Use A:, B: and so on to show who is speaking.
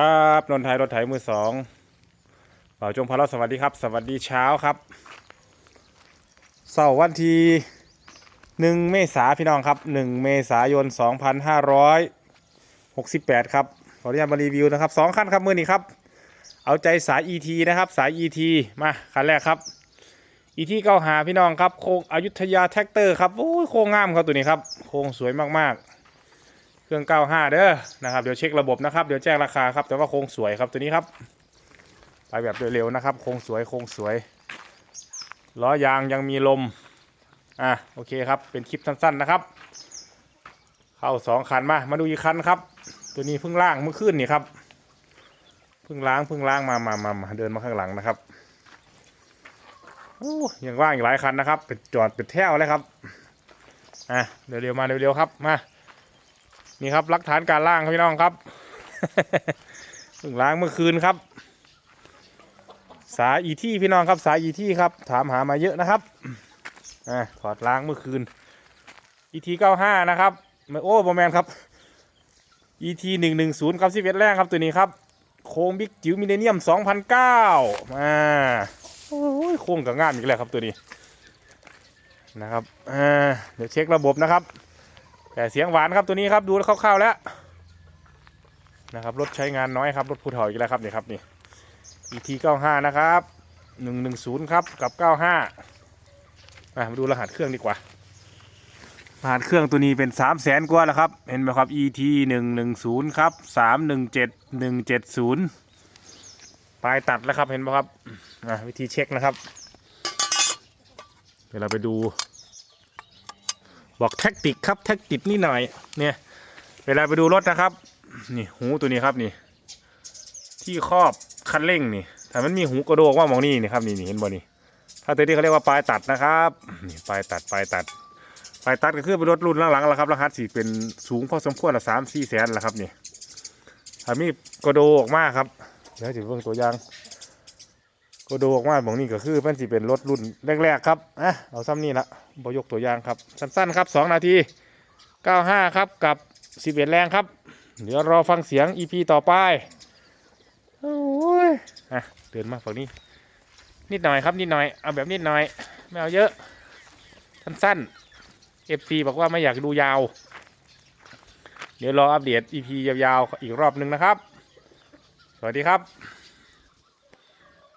A: ครับนนทไทยรถไถมือสองเป่าจงพาราสวัสดีครับ สวัสดีเช้าครับเสาร์วันที่หนึ่งเมษาพี่น้องครับหนึ่งเมษายนสองพันห้าร้อยหกสิบแปดครับขออนุญาตมารีวิวนะครับสองคันครับมือนี้ครับ เอาใจสาย ET นะครับ สาย ET มาคันแรกครับ ET เก้าหาพี่น้องครับโครงอยุธยาแท็กเตอร์ครับโอ้ยโครงงามครับตัวนี้ครับโครงสวยมากๆ เครื่อง 95 เด้อนะครับเดี๋ยวเช็คระบบนะครับเดี๋ยวแจ้งราคาครับแต่ว่าโครงสวยครับตัวนี้ครับไปแบบเร็วๆนะครับโครงสวยโครงสวยล้อยางยังมีลมอะโอเคครับเป็นคลิปสั้นๆนะครับ เข้าสองคันมามาดูอีกคันครับ ตัวนี้เพิ่งล่างเมื่อคืนนี่ครับเพิ่งล้างเพิ่งล้างมามามามาเดินมาข้างหลังนะครับโอ้ยังว่างอีกหลายคันนะครับ เป็นจอดเป็นแถวเลยครับอะเร็วๆมาเร็วๆครับมา นี่ครับหลักฐานการล่างครับพี่น้องครับเพิ่งล้างเมื่อคืนครับ สายอีที่พี่น้องครับ สายอีที่ครับ ถามหามาเยอะนะครับอ่าถอดล้างเมื่อคืนอีทีเก้าห้านะครับโอ้บอแมนครับอีทีหนึ่งหนึ่งศูนย์ครับสิบเอ็ดแรกครับตัวนี้ครับ โค้งบิ๊กจิ๋วมิเลเนียมสองพันเก้าอ่าโอ้ยโค้งกับงามอีกแล้วครับตัวนี้นะครับอ่าเดี๋ยวเช็คระบบนะครับ แต่เสียงหวานครับตัวนี้ครับดูคร่าวๆแล้วนะครับรถใช้งานน้อยครับรถผู้ถอยอีกแล้วครับนี่ครับนี่ ET 95นะครับ110ครับกับ 95มามาดูรหัสเครื่องดีกว่ารหัสเครื่องตัวนี้เป็น 3 0 0แสนกว่าแล้วครับ เห็นไหมครับ ET 110ครับ317 170ปลายตัดแล้วครับเห็นไหมครับอะวิธีเช็คนะครับ เดี๋ยวเราไปดู บอกแท็กติกครับแท็กติกนี่หน่อยเนี่ยเวลาไปดูรถนะครับ นี่หูตัวนี้ครับนี่ ที่ครอบคันเร่งนี่แต่มันมีหูกระโดกว่ามองนี่นี่ครับนี่นี่เห็นบ่นี่ถ้าตัวนี้เขาเรียกว่าปลายตัดนะครับนี่ปลายตัดปลายตัดปลายตัดก็คือเป็นรถรุ่นหลังๆแล้วครับรหัสสีเป็นสูงพอสมควรละสามสี่แสนแล้วครับนี่ถ้ามีกระโดกมากครับเดี๋ยวจะเบิ่งตัวอย่าง กระโดกมากมองนี่ก็คือเป็นสีเป็นรถรุ่นแรกๆครับอะเอาซ้ำนี่ละบยกตัวอย่างครับ สั้นๆครับสองนาที 95 ครับกับ 11 แรงครับ เดี๋ยวรอฟังเสียง EP ต่อไปโอ้ยอะเดินมาฝั่งนี้ นิดหน่อยครับนิดหน่อยเอาแบบนิดหน่อยไม่เอาเยอะ สั้นๆ FC บอกว่าไม่อยากดูยาว เดี๋ยวรออัปเดต EP ยาวๆอีกรอบหนึ่งนะครับ สวัสดีครับ